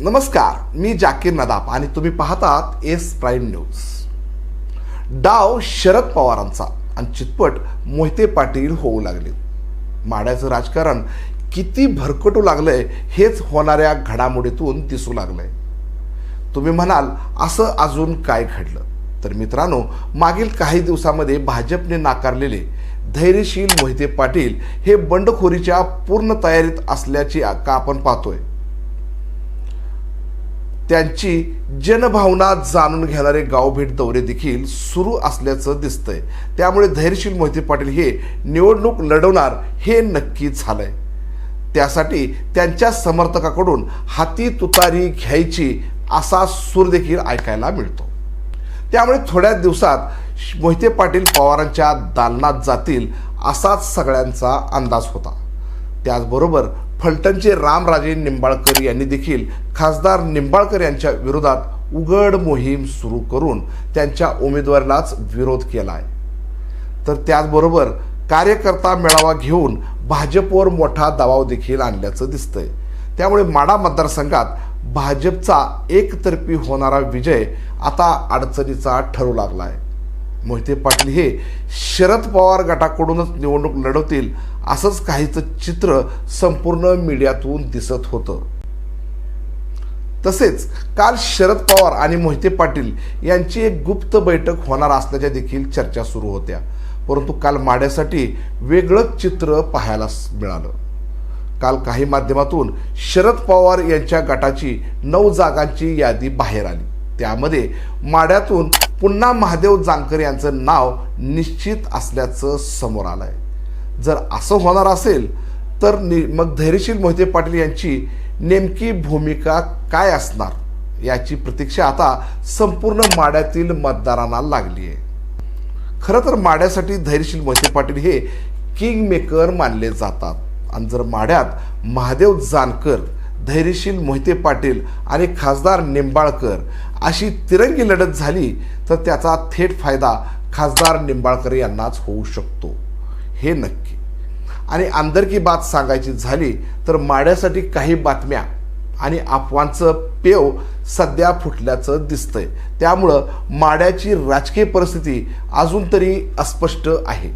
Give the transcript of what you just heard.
नमस्कार मी जाकीर नदाब आणि तुम्ही पाहतात एस प्राईम न्यूज. डाव शरद पवारांचा आणि चितपट मोहिते पाटील होऊ लागले. माड्याचं राजकारण किती भरकटू लागलंय हेच होणाऱ्या घडामोडीतून दिसू लागलंय. तुम्ही म्हणाल असं अजून काय घडलं? तर मित्रांनो मागील काही दिवसामध्ये भाजपने नाकारलेले धैर्यशील मोहिते पाटील हे बंडखोरीच्या पूर्ण तयारीत असल्याची का आपण पाहतोय? त्यांची जनभावना जाणून घेणारे गावभेट दौरे देखील सुरू असल्याचं दिसतंय. त्यामुळे धैर्यशील मोहिते पाटील हे निवडणूक लढवणार हे नक्की झालंय. त्यासाठी त्यांच्या समर्थकाकडून हाती तुतारी घ्यायची असा सूर देखील ऐकायला मिळतो. त्यामुळे थोड्या दिवसात मोहिते पाटील पवारांच्या दालनात जातील असाच सगळ्यांचा अंदाज होता. त्याचबरोबर फलटणचे रामराजे निंबाळकर यांनी देखील खासदार निंबाळकर यांच्या विरोधात उघड मोहीम सुरू करून त्यांच्या उमेदवारालाच विरोध केला आहे तर त्याचबरोबर कार्यकर्ता मेळावा घेऊन भाजपवर मोठा दबाव देखील आणल्याचं दिसतंय. त्यामुळे माडा मतदारसंघात भाजपचा एकतर्फी होणारा विजय आता अडचणीचा ठरू लागला आहे मोहिते पाटील हे शरद पवार गटाकडूनच निवडणूक लढवतील असंच काहीचं चित्र संपूर्ण मीडियातून दिसत होतं. तसेच काल शरद पवार आणि मोहिते पाटील यांची एक गुप्त बैठक होणार असल्याच्या देखील चर्चा सुरू होत्या. परंतु काल माड्यासाठी वेगळंच चित्र पाहायला मिळालं. काल काही माध्यमातून शरद पवार यांच्या गटाची नऊ जागांची यादी बाहेर आली. त्यामध्ये माड्यातून पुन्हा महादेव जानकर यांचं नाव निश्चित असल्याचं समोर आलं आहे जर असं होणार असेल तर नि मग धैर्यशील मोहिते पाटील यांची नेमकी भूमिका काय असणार? याची प्रतीक्षा आता संपूर्ण माड्यातील मतदारांना लागली आहे खरं तर माड्यासाठी धैर्यशील मोहिते पाटील हे किंग मेकर मानले जातात. आणि जर माड्यात महादेव जानकर धैर्यशील मोहिते पाटील आणि खासदार निंबाळकर अशी तिरंगी लढत झाली तर त्याचा थेट फायदा खासदार निंबाळकर यांनाच होऊ शकतो. हे नक्की. आणि आमदारकी बात सांगायची झाली तर माड्यासाठी काही बातम्या आणि अफवांचं पेव सध्या फुटल्याचं दिसतंय. त्यामुळं माड्याची राजकीय परिस्थिती अजून तरी अस्पष्ट आहे.